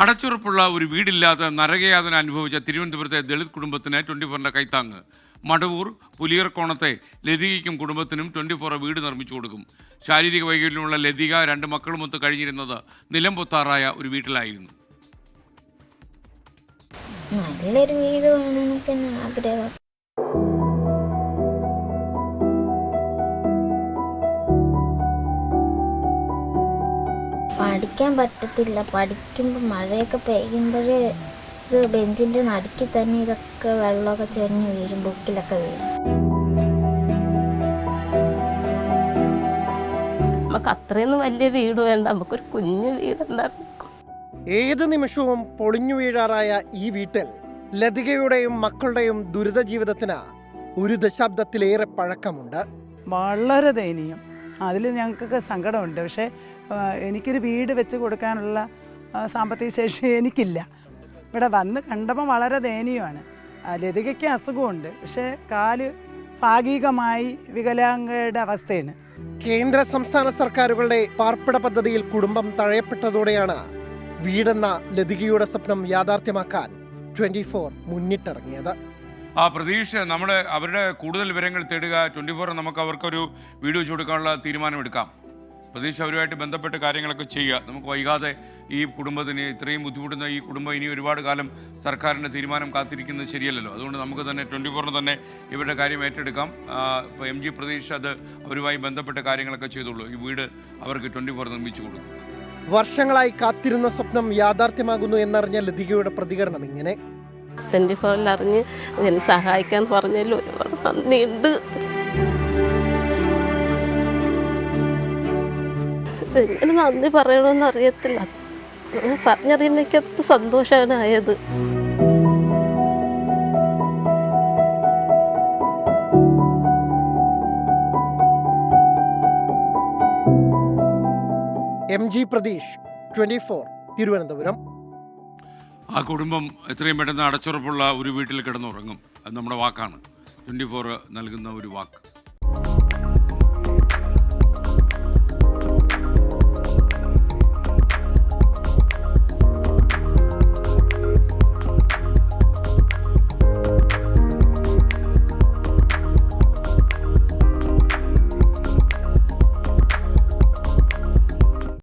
അടച്ചുറപ്പുള്ള ഒരു വീടില്ലാതെ നരകയാതന അനുഭവിച്ച തിരുവനന്തപുരത്തെ ദളിത് കുടുംബത്തിന് ട്വന്റി ഫോറിന്റെ കൈത്താങ്ങ്. മടവൂർ പുലിയർക്കോണത്തെ ലതികയ്ക്കും കുടുംബത്തിനും ട്വന്റി ഫോർ വീട് നിർമ്മിച്ചു കൊടുക്കും. ശാരീരിക വൈകല്യമുള്ള ലതിക രണ്ട് മക്കളുമൊത്ത് കഴിഞ്ഞിരുന്നത് നിലം പൊത്താറായ ഒരു വീട്ടിലായിരുന്നു. നല്ലൊരു വീട് വേണമെന്നൊക്കെ ആഗ്രഹം. പഠിക്കാൻ പറ്റത്തില്ല. പഠിക്കുമ്പോൾ മഴയൊക്കെ പെയ്യുമ്പോഴേ ഇത് ബെഞ്ചിന്റെ നടുക്കി തന്നെ ഇതൊക്കെ വെള്ളമൊക്കെ ചെറിഞ്ഞ് വീഴും ബുക്കിലൊക്കെ വീഴും. നമുക്ക് അത്രയൊന്നും വലിയ വീട് വേണ്ട. നമുക്കൊരു കുഞ്ഞു വീടുണ്ടായിരുന്നു ഏത് നിമിഷവും പൊളിഞ്ഞു വീഴാറായ ഈ വീട്ടിൽ ലതികയുടെയും മക്കളുടെയും ദുരിത ജീവിതത്തിന് ഒരു ദശാബ്ദത്തിലേറെ പഴക്കമുണ്ട്. വളരെ ദയനീയം. അതിൽ ഞങ്ങൾക്കൊക്കെ സങ്കടമുണ്ട്. പക്ഷേ എനിക്കൊരു വീട് വെച്ച് കൊടുക്കാനുള്ള സാമ്പത്തിക ശേഷി എനിക്കില്ല. ഇവിടെ വന്ന് കണ്ടപ്പോൾ വളരെ ദയനീയമാണ്. ലതികയ്ക്ക് അസുഖമുണ്ട്. പക്ഷേ കാൽ ഭാഗികമായി വികലാംഗയുടെ അവസ്ഥയാണ്. കേന്ദ്ര സംസ്ഥാന സർക്കാരുകളുടെ പാർപ്പിട പദ്ധതിയിൽ കുടുംബം തഴയപ്പെട്ടതോടെയാണ് വീടെന്ന ലതികയുടെ സ്വപ്നം യാഥാർത്ഥ്യമാക്കാൻ ട്വന്റി ഫോർ മുന്നിട്ടിറങ്ങിയത്. ആ പ്രതീക്ഷ നമ്മൾ അവരുടെ കൂടുതൽ വിവരങ്ങൾ തേടുക ട്വന്റി ഫോർ നമുക്ക് അവർക്കൊരു വീഡിയോ ചുടുക്കാനുള്ള കൊടുക്കാനുള്ള തീരുമാനമെടുക്കാം. പ്രതീക്ഷ അവരുമായിട്ട് ബന്ധപ്പെട്ട് കാര്യങ്ങളൊക്കെ ചെയ്യുക. നമുക്ക് വൈകാതെ ഈ കുടുംബത്തിന് ഇത്രയും ബുദ്ധിമുട്ടുന്ന ഈ കുടുംബം ഇനി ഒരുപാട് കാലം സർക്കാരിന്റെ തീരുമാനം കാത്തിരിക്കുന്നത് ശരിയല്ലല്ലോ. അതുകൊണ്ട് നമുക്ക് തന്നെ ട്വന്റി ഫോറിന് തന്നെ ഇവരുടെ കാര്യം ഏറ്റെടുക്കാം. ഇപ്പോൾ എം ജി പ്രതീക്ഷ അത് അവരുമായി ബന്ധപ്പെട്ട കാര്യങ്ങളൊക്കെ ചെയ്തോളൂ ഈ വീട് അവർക്ക് ട്വന്റി ഫോർ നിർമ്മിച്ചു കൊടുക്കും. വർഷങ്ങളായി കാത്തിരുന്ന സ്വപ്നം യാഥാർത്ഥ്യമാകുന്നു എന്നറിഞ്ഞ ലതികയുടെ പ്രതികരണം ഇങ്ങനെ. ട്വന്റി ഫോറിൽ അറിഞ്ഞ് എന്നെ സഹായിക്കാൻ പറഞ്ഞല്ലോ ഒരുപാട് നന്ദിയുണ്ട്. എങ്ങനെ നന്ദി പറയണമെന്ന് അറിയത്തില്ല. പറഞ്ഞറിയുന്നതിനകത്ത് സന്തോഷമാണ് ആയത്. M G Pratheesh twenty four Thiruvananthapuram. ആ കുടുംബം എത്രയും പെട്ടെന്ന് അടച്ചുറപ്പുള്ള ഒരു വീട്ടിൽ കിടന്നുറങ്ങും. അത് നമ്മുടെ വാക്കാണ്. ട്വന്റി ഫോർ നൽകുന്ന ഒരു വാക്ക്.